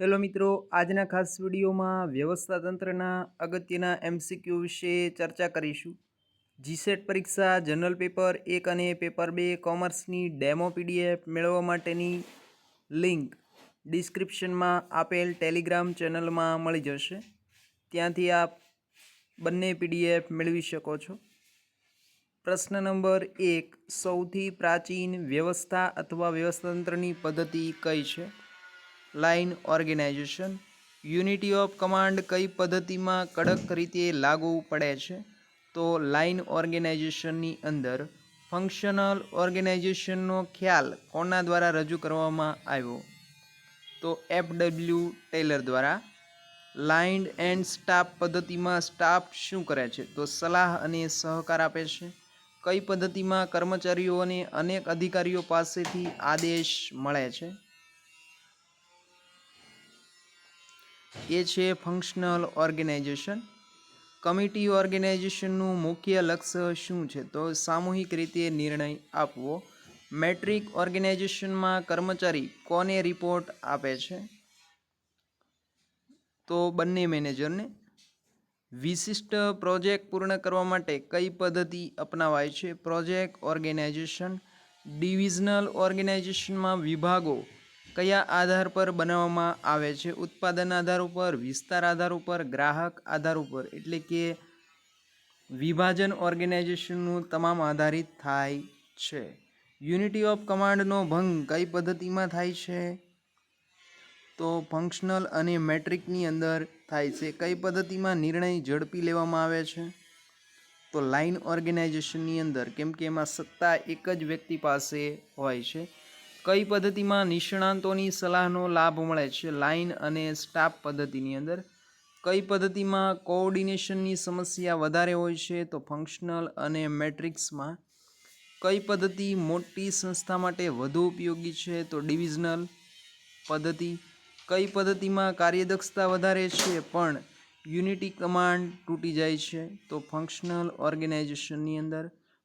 Hello મિત્રો, આજના ખાસ વિડીયોમાં વ્યવસ્થા તંત્રના અગત્યના એમસીક્યુ વિશે ચર્ચા કરીશું. જીસેટ પરીક્ષા, જનરલ પેપર એક અને પેપર બે કોમર્સની ડેમો પીડીએફ મેળવવા માટેની લિંક ડિસ્ક્રિપ્શનમાં આપેલ ટેલિગ્રામ ચેનલમાં મળી જશે. ત્યાંથી આપ બંને પીડીએફ મેળવી શકો છો. પ્રશ્ન નંબર એક, સૌથી પ્રાચીન વ્યવસ્થા અથવા વ્યવસ્થાતંત્રની પદ્ધતિ કઈ છે? Line organisation, unity of command કઈ પદ્ધતિમાં કડક રીતે લાગુ પડે છે? તો લાઇન ઓર્ગેનાઇઝેશનની અંદર ફંક્શનલ ઓર્ગેનાઇઝેશનનો ખ્યાલ કોના દ્વારા રજૂ કરવામાં આવ્યો? તો એફ ડબલ્યુ ટેલર દ્વારા, લાઇન્ડ એન્ડ સ્ટાફ પદ્ધતિમાં સ્ટાફ શું કરે છે? તો સલાહ અને સહકાર આપે છે. કઈ પદ્ધતિમાં કર્મચારીઓને અનેક અધિકારીઓ પાસેથી આદેશ મળે છે? એ છે ફંક્શનલ ઓર્ગેનાઇઝેશન કમિટી ઓર્ગેનાઇઝેશનનું મુખ્ય લક્ષ્ય શું છે? તો સામૂહિક રીતે નિર્ણય આપવો. મેટ્રિક ઓર્ગેનાઇઝેશનમાં કર્મચારી કોને રિપોર્ટ આપે છે? તો બંને મેનેજરને વિશિષ્ટ પ્રોજેક્ટ પૂર્ણ કરવા માટે કઈ પદ્ધતિ અપનાવાય છે? પ્રોજેક્ટ ઓર્ગેનાઇઝેશન ડિવિઝનલ ઓર્ગેનાઇઝેશનમાં વિભાગો કયા આધાર પર બનાવવામાં આવે છે? ઉત્પાદન આધાર ઉપર, વિસ્તાર આધાર ઉપર, ગ્રાહક આધાર ઉપર? એટલે કે વિભાજન ઓર્ગેનાઇઝેશનનું તમામ આધારિત થાય છે. યુનિટી ઓફ કમાન્ડનો ભંગ કઈ પદ્ધતિમાં થાય છે? તો ફંક્શનલ અને મેટ્રિકની અંદર થાય છે. કઈ પદ્ધતિમાં નિર્ણય ઝડપી લેવામાં આવે છે? તો લાઇન ઓર્ગેનાઇઝેશનની અંદર, કેમ કે એમાં સત્તા એક જ વ્યક્તિ પાસે હોય છે. કઈ પદ્ધતિમાં નિષ્ણાંતોની સલાહનો લાભ મળે છે? લાઇન અને સ્ટાફ પદ્ધતિની અંદર. કઈ પદ્ધતિમાં કોઓર્ડિનેશનની સમસ્યા વધારે હોય છે? તો ફંક્શનલ અને મેટ્રિક્સમાં. કઈ પદ્ધતિ મોટી સંસ્થા માટે વધુ ઉપયોગી છે? તો ડિવિઝનલ પદ્ધતિ. કઈ પદ્ધતિમાં કાર્યદક્ષતા વધારે છે? પણ યુનિટી કમાન્ડ તૂટી જાય છે. તો ફંક્શનલ ઓર્ગેનાઇઝેશનની અંદર.